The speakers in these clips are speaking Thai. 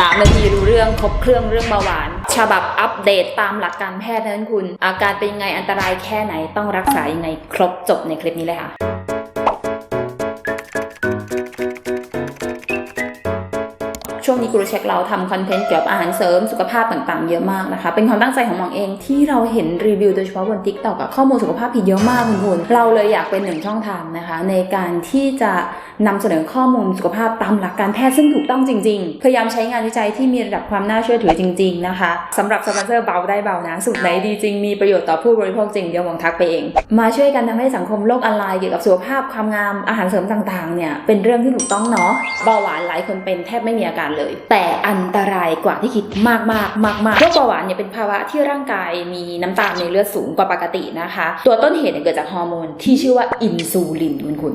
3นาทีรู้เรื่องครบเครื่องเรื่องเบาหวาน ฉบับอัปเดตตามหลักการแพทย์นั้นคุณ อาการเป็นยังไงอันตรายแค่ไหนต้องรักษายังไงครบจบในคลิปนี้เลยค่ะ ช่วงนี้กูรูเช็คเราทำคอนเทนต์เกี่ยวกับอาหารเสริมสุขภาพต่างๆ เยอะมากนะคะ เป็นความตั้งใจของหมองเองที่เราเห็นรีวิวโดยเฉพาะบน t ิ k t o k อะข้อมูลสุขภาพผิดเยอะมากคุณคุณเราเลยอยากเป็นหนึ่งช่องทางนะคะ ในการที่จะนำเสนอข้อมูลสุขภาพตามหลักการแพทย์ซึ่งถูกต้องจริงๆ พยายามใช้งานวิจัยที่มีระดับความน่าเชื่อถือจริง ๆนะคะสำหรับสปอนเซอร์เบาได้เบานะสูตรไหนดีจริงมีประโยชน์ต่อผู้บริโภคจริงเดี๋ยวมองทักไปเอง มาช่วยกันทำให้สังคมโลกออนไลน์เกี่ยวกับสุขภาพความงามอาหารเสริมต่างๆเนี่ยเป็นเรื่องที่ถูกต้องเนาะเบาหวานหลายคนเป็นแทบไม่มีอาการเลยแต่อันตราย กว่าที่คิดมากๆมากๆโรคเบาหวานเนี่ยเป็นภาวะที่ร่างกายมีน้ำตาลในเลือดสูงกว่าปกตินะคะ ตัวต้นเหตุเนี่ยเกิดจากฮอร์โมนที่ชื่อว่าอินซูลินคุณคุณ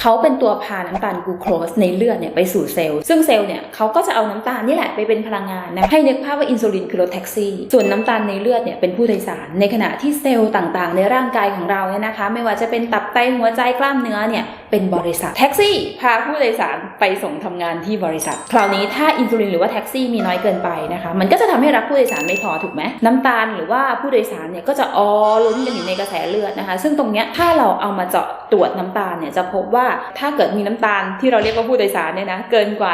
เขาเป็นตัวพาน้ำตาลกูโคสในเลือดเนี่ยไปสู่เซลล์ซึ่งเซลล์เนี่ยเขาก็จะเอาน้ำตาลนี่แหละไปเป็นพลังงานนะให้นึกภาพว่าอินซูลินคือรถแท็กซี่ ส่วนน้ำตาลในเลือดเนี่ยเป็นผู้โดยสาร ในขณะที่เซลล์ต่างๆ ในร่างกายของเราเนี่ยนะคะ ไม่ว่าจะเป็นตับไตหัวใจกล้ามเนื้อเนี่ยเป็นบริษัทแท็กซี่ พาผู้โดยสารไปส่งทำงานที่บริษัท คราวนี้ถ้าอินซูลินหรือว่าแท็กซี่มีน้อยเกินไปนะคะ มันก็จะทำให้รับผู้โดยสารไม่พอถูกไหมน้ำตาลหรือว่าผู้โดยสารเนี่ยก็จะออล้นกันอยู่ในกระแสเลือดนะคะ ซึ่งตรงเนี้ยถ้าเราเอามาเจาะตรวจน้ำตาลเนี่ยจะพบว่าถ้าเกิดมีน้ำตาลที่เราเรียกว่าผู้โดยสารเนี่ยนะเกินกว่า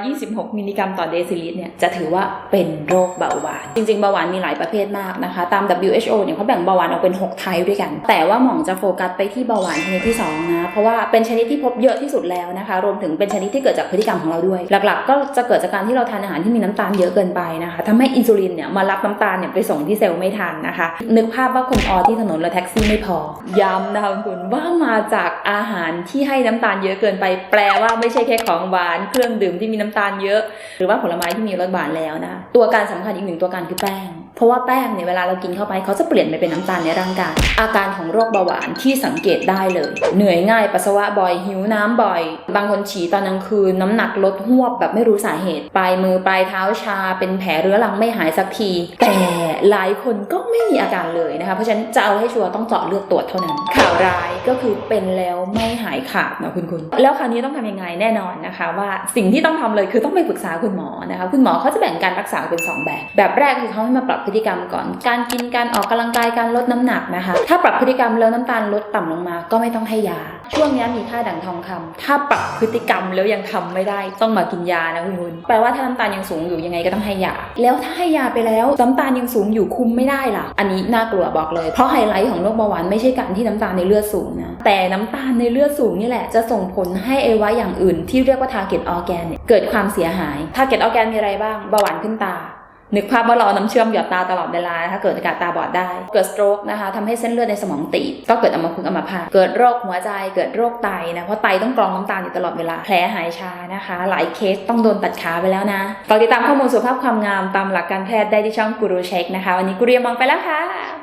126 มิลลิกรัมต่อเดซิลิตรเนี่ยจะถือว่าเป็นโรคเบาหวาน จริง ๆ เบาหวานมีหลายประเภทมากนะคะ ตาม WHO เนี่ยเขาแบ่งเบาหวานออกเป็น 6 ไทป์ด้วยกัน แต่ว่าหมองจะโฟกัสไปที่เบาหวานชนิดที่สองนะเพราะว่าเป็นชนิดที่พบเยอะที่สุดแล้วนะคะ รวมถึงเป็นชนิดที่เกิดจากพฤติกรรมของเราด้วย หลักๆ ก็จะเกิดจากการที่เราทานอาหารที่มีน้ำตาลเยอะเกินไปนะคะทำให้อินซูลินเนี่ยมารับน้ำตาลเนี่ยไปส่งที่เซลล์ไม่ทันนะคะ นึกภาพว่าคนออที่ถนนแล้วแท็กซี่ไม่พอ ย้ำนะคะคุณว่ามาจากอาหารที่ให้น้ำตาลเยอะเกินไป แปลว่าไม่ใช่แค่ของหวานเครื่องดื่มที่มีน้ำตาลเยอะ หรือว่าผลไม้ที่มีรสหวานแล้วนะตัวการสำคัญอีกหนึ่งตัวการคือแป้ง เพราะว่าแป้งเนี่ยเวลาเรากินเข้าไปเขาจะเปลี่ยนไปเป็นน้ำตาลในร่างกาย อาการของโรคเบาหวานที่สังเกตได้เลย เหนื่อยง่ายปัสสาวะบ่อยหิวน้ำบ่อย บางคนฉี่ตอนกลางคืนน้ำหนักลดหวบแบบไม่รู้สาเหตุ ปลายมือปลายเท้าชา เป็นแผลเรื้อรังไม่หายสักที แต่หลายคนก็ไม่มีอาการเลยนะคะ เพราะฉะนั้นจะเอาให้ชัวร์ต้องเจาะเลือดตรวจเท่านั้น ข่าวร้ายก็คือเป็นแล้วไม่หายขาดนะคุณคุณ แล้วคราวนี้ต้องทำยังไงแน่นอนนะคะ ว่าสิ่งที่ต้องทำเลยคือต้องไปปรึกษาคุณหมอนะคะ คุณหมอเขาจะแบ่งการรักษาเป็นสองแบบ แบบแรกคือเขาให้มาปรับพฤติกรรมก่อน การกินการออกกำลังกายการลดน้ำหนักนะคะ ถ้าปรับพฤติกรรมแล้วน้ำตาลลดต่ำลงมา ก็ไม่ต้องให้ยา ช่วงนี้มีค่าดั่งทองคำถ้าปรับพฤติกรรมแล้วยังทำไม่ได้ ต้องมากินยานะคุณคุณแปลว่าถ้าน้ำตาลยังสูงอยู่ยังไงก็ต้องให้ยา แล้วถ้าให้ยาไปแล้วน้ำตาลยังสูงอยู่คุมไม่ได้ล่ะ อันนี้น่ากลัวบอกเลย เพราะไฮไลท์ของโรคเบาหวานไม่ใช่การที่น้ำตาลในเลือดสูงนะ แต่น้ำตาลในเลือดสูงนี่แหละจะส่งผลให้ไอวะอย่างอื่น ที่เรียกว่า target organ เนี่ยเกิดความเสียหาย target organ มีอะไรบ้างเบาหวานขึ้นตา นึกภาพว่าเราเอาน้ำเชื่อมหยอดตาตลอดเวลา ถ้าเกิดอาการตาบอดได้ เกิดสโตรกนะคะทำให้เส้นเลือดในสมองตีบก็เกิดอัมพฤกษ์อัมพาตเกิดโรคหัวใจ เกิดโรคไตนะ เพราะไตต้องกรองน้ำตาลอยู่ตลอดเวลา แผลหายชานะคะ หลายเคสต้องโดนตัดขาไปแล้วนะฝากติดตามข้อมูลสุขภาพความงามตามหลักการแพทย์ได้ที่ช่องกูรูเช็คนะคะ วันนี้กูเรียมองไปแล้วค่ะ